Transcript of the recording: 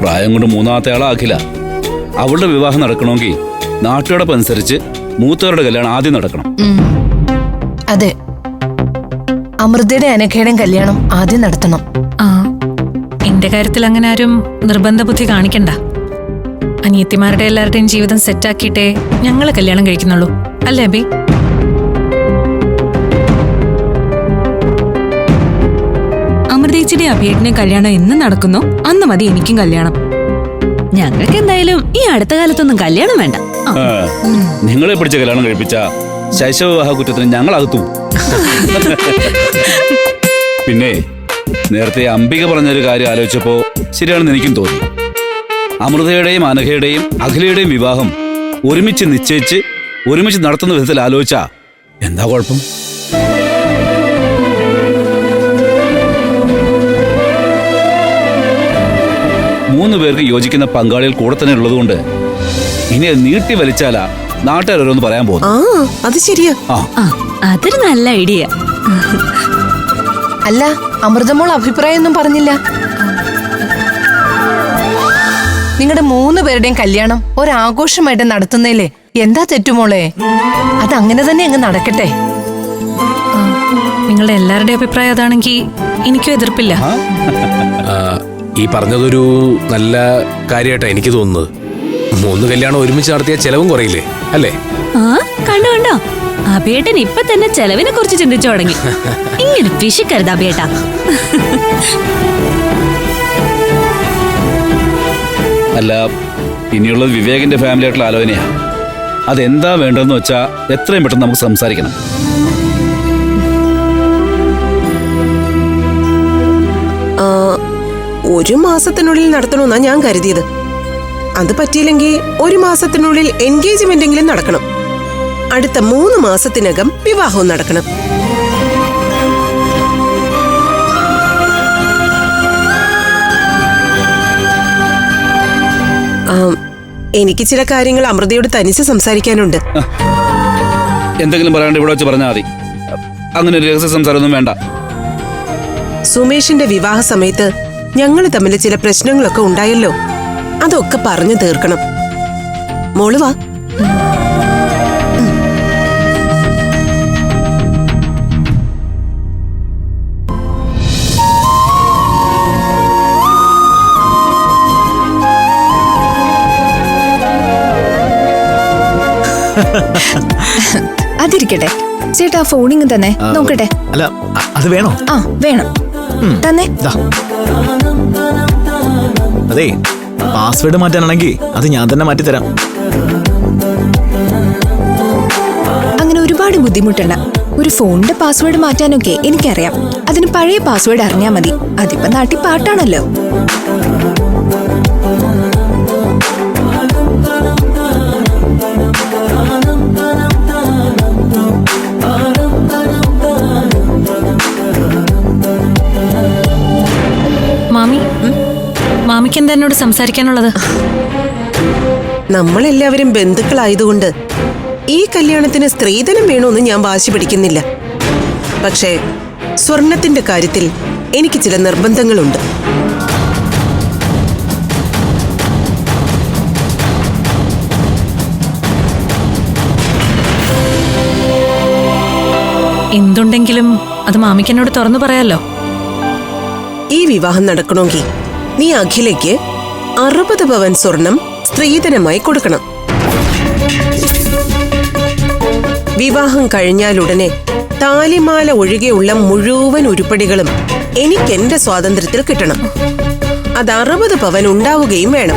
പ്രായം കൊണ്ട് മൂന്നാമത്തെ ആളാക്കില്ല അഖില അവളുടെ വിവാഹം നടക്കണമെങ്കിൽ നാട്ടുകടപ്പ് അനുസരിച്ച് മൂത്തവരുടെ കല്യാണം ആദ്യം നടക്കണം. അതെ. അമൃതയുടെ അനഘയുടെയും കല്യാണം ആദ്യം നടത്തണം. ആ എന്റെ കാര്യത്തിൽ അങ്ങനെ ആരും നിർബന്ധ ബുദ്ധി കാണിക്കണ്ട. അനിയത്തിമാരുടെ എല്ലാവരുടെയും ജീവിതം സെറ്റാക്കിയിട്ടേ ഞങ്ങൾ കല്യാണം കഴിക്കുന്നുള്ളൂ. അല്ലേ അബി? അമൃതേച്ചിയുടെ അഭിയേട്ടനെ കല്യാണം എന്ന് നടക്കുന്നു. അന്ന് മതി എനിക്കും കല്യാണം. ഞങ്ങൾക്ക് എന്തായാലും ഈ അടുത്ത കാലത്തൊന്നും കല്യാണം വേണ്ട. നിങ്ങളെ പിടിച്ച കല്യാണം കഴിപ്പിച്ച ശൈശവവിവാഹ കുറ്റത്തിന് ഞങ്ങൾ അകത്തു പിന്നെ നേരത്തെ അംബിക പറഞ്ഞൊരു കാര്യം ആലോചിച്ചപ്പോ ശരിയാണെന്ന് എനിക്കും തോന്നി. അമൃതയുടെയും അനഘയുടെയും അഖിലയുടെയും വിവാഹം ഒരുമിച്ച് നിശ്ചയിച്ച് ഒരുമിച്ച് നടത്തുന്ന വിധത്തിൽ ആലോചിച്ചാ എന്താ കുഴപ്പം? മൂന്ന് പേർക്ക് യോജിക്കുന്ന പങ്കാളികൾ കൂടെ തന്നെ ഉള്ളതുകൊണ്ട് ഇനി അത് നീട്ടി വലിച്ചാലാ നാട്ടുകാരോരോന്ന് പറയാൻ പോകും ആ അത് ശരിയാ. ആ. ആ അതൊരു നല്ല ഐഡിയ. അല്ല അമൃതമോൾ അഭിപ്രായമൊന്നും പറഞ്ഞില്ല. നിങ്ങളുടെ മൂന്ന് പേരുടെയും കല്യാണം ഒരാഘോഷമായിട്ട് നടത്തുന്നതിലേ എന്താ തെറ്റുമോളെ അത് അങ്ങനെ തന്നെ അങ്ങ് നടക്കട്ടെ. നിങ്ങളുടെ എല്ലാവരുടെയും അഭിപ്രായം അതാണെങ്കിൽ എനിക്കും എതിർപ്പില്ല. ആ, ഈ പറഞ്ഞതൊരു നല്ല കാര്യമായിട്ടാണ് എനിക്ക് തോന്നുന്നത്. മൂന്ന് കല്യാണം ഒരുമിച്ച് നടത്തിയ ചെലവും കുറയില്ലേ? അല്ലേ? ആ കണ്ടോ കണ്ടോ. അഭിയേട്ടൻ ഇപ്പൊ തന്നെ ചെലവിനെ കുറിച്ച് ചിന്തിച്ചു തുടങ്ങി. ഇങ്ങനെ പിശുക്കരുത് അഭിയേട്ടാ. അല്ല ഇനിയുള്ളത് വിവേകിന്റെ ഫാമിലി ആയിട്ടുള്ള ആലോചനയാ. അതെന്താ വേണ്ടതെന്ന് വെച്ചാൽ എത്രയും പെട്ടെന്ന് നമുക്ക് സംസാരിക്കണം. ഒരു മാസത്തിനുള്ളിൽ നടത്തണമെന്നാ ഞാൻ കരുതിയത്. അത് പറ്റിയില്ലെങ്കിൽ ഒരു മാസത്തിനുള്ളിൽ എൻഗേജ്മെന്റെങ്കിലും നടക്കണം. അടുത്ത മൂന്ന് മാസത്തിനകം വിവാഹവും നടക്കണം. എനിക്ക് ചില കാര്യങ്ങൾ അമൃതയോട് തനിച്ച് സംസാരിക്കാനുണ്ട്. എന്തെങ്കിലും പറയാണ്ട് ഇവിടെ വെച്ച് പറഞ്ഞാൽ മതി. അങ്ങനെ രഹസ്യ സംസാരമൊന്നും വേണ്ട. സുമേഷിന്റെ വിവാഹ സമയത്ത് ഞങ്ങൾ തമ്മിൽ ചില പ്രശ്നങ്ങളൊക്കെ ഉണ്ടായല്ലോ. അതൊക്കെ പറഞ്ഞു തീർക്കണം. മോൾ വാ. അതിരിക്കട്ടെ. ചേട്ടാ ഫോണിങ് തന്നെ. നോക്കട്ടെ. അല്ല അത് വേണോ? ആ വേണം. തന്നെ. അതെ പാസ്വേഡ് മാറ്റാനാണെങ്കിൽ അത് ഞാൻ തന്നെ മാറ്റിത്തരാം. അങ്ങനെ ഒരുപാട് ബുദ്ധിമുട്ടണ്ട ഒരു ഫോണിന്റെ പാസ്വേഡ് മാറ്റാനൊക്കെ എനിക്കറിയാം. അതിന് പഴയ പാസ്വേഡ് അറിഞ്ഞാൽ മതി. അതിപ്പോ നാട്ടിൽ പാട്ടാണല്ലോ. മാമിക്ക് എന്താ എന്നോട് സംസാരിക്കാനുള്ളത്? നമ്മളെല്ലാവരും ബന്ധുക്കളായതുകൊണ്ട് ഈ കല്യാണത്തിന് സ്ത്രീധനം വേണമെന്ന് ഞാൻ വാശി പിടിക്കുന്നില്ല. പക്ഷേ സ്വർണത്തിന്റെ കാര്യത്തിൽ എനിക്ക് ചില നിർബന്ധങ്ങളുണ്ട്. എന്തുണ്ടെങ്കിലും അത് മാമിക്കെന്നോട് തുറന്നു പറയാലോ. ഈ വിവാഹം നടക്കണമെങ്കിൽ നീ അഖിലയ്ക്ക് അറുപത് പവൻ സ്വർണം സ്ത്രീധനമായി കൊടുക്കണം. വിവാഹം കഴിഞ്ഞാലുടനെ താലിമാല ഒഴികെയുള്ള മുഴുവൻ ഉരുപ്പടികളും എനിക്ക് എന്റെ സ്വാതന്ത്ര്യത്തിൽ കിട്ടണം. അത് അറുപത് പവൻ ഉണ്ടാവുകയും വേണം.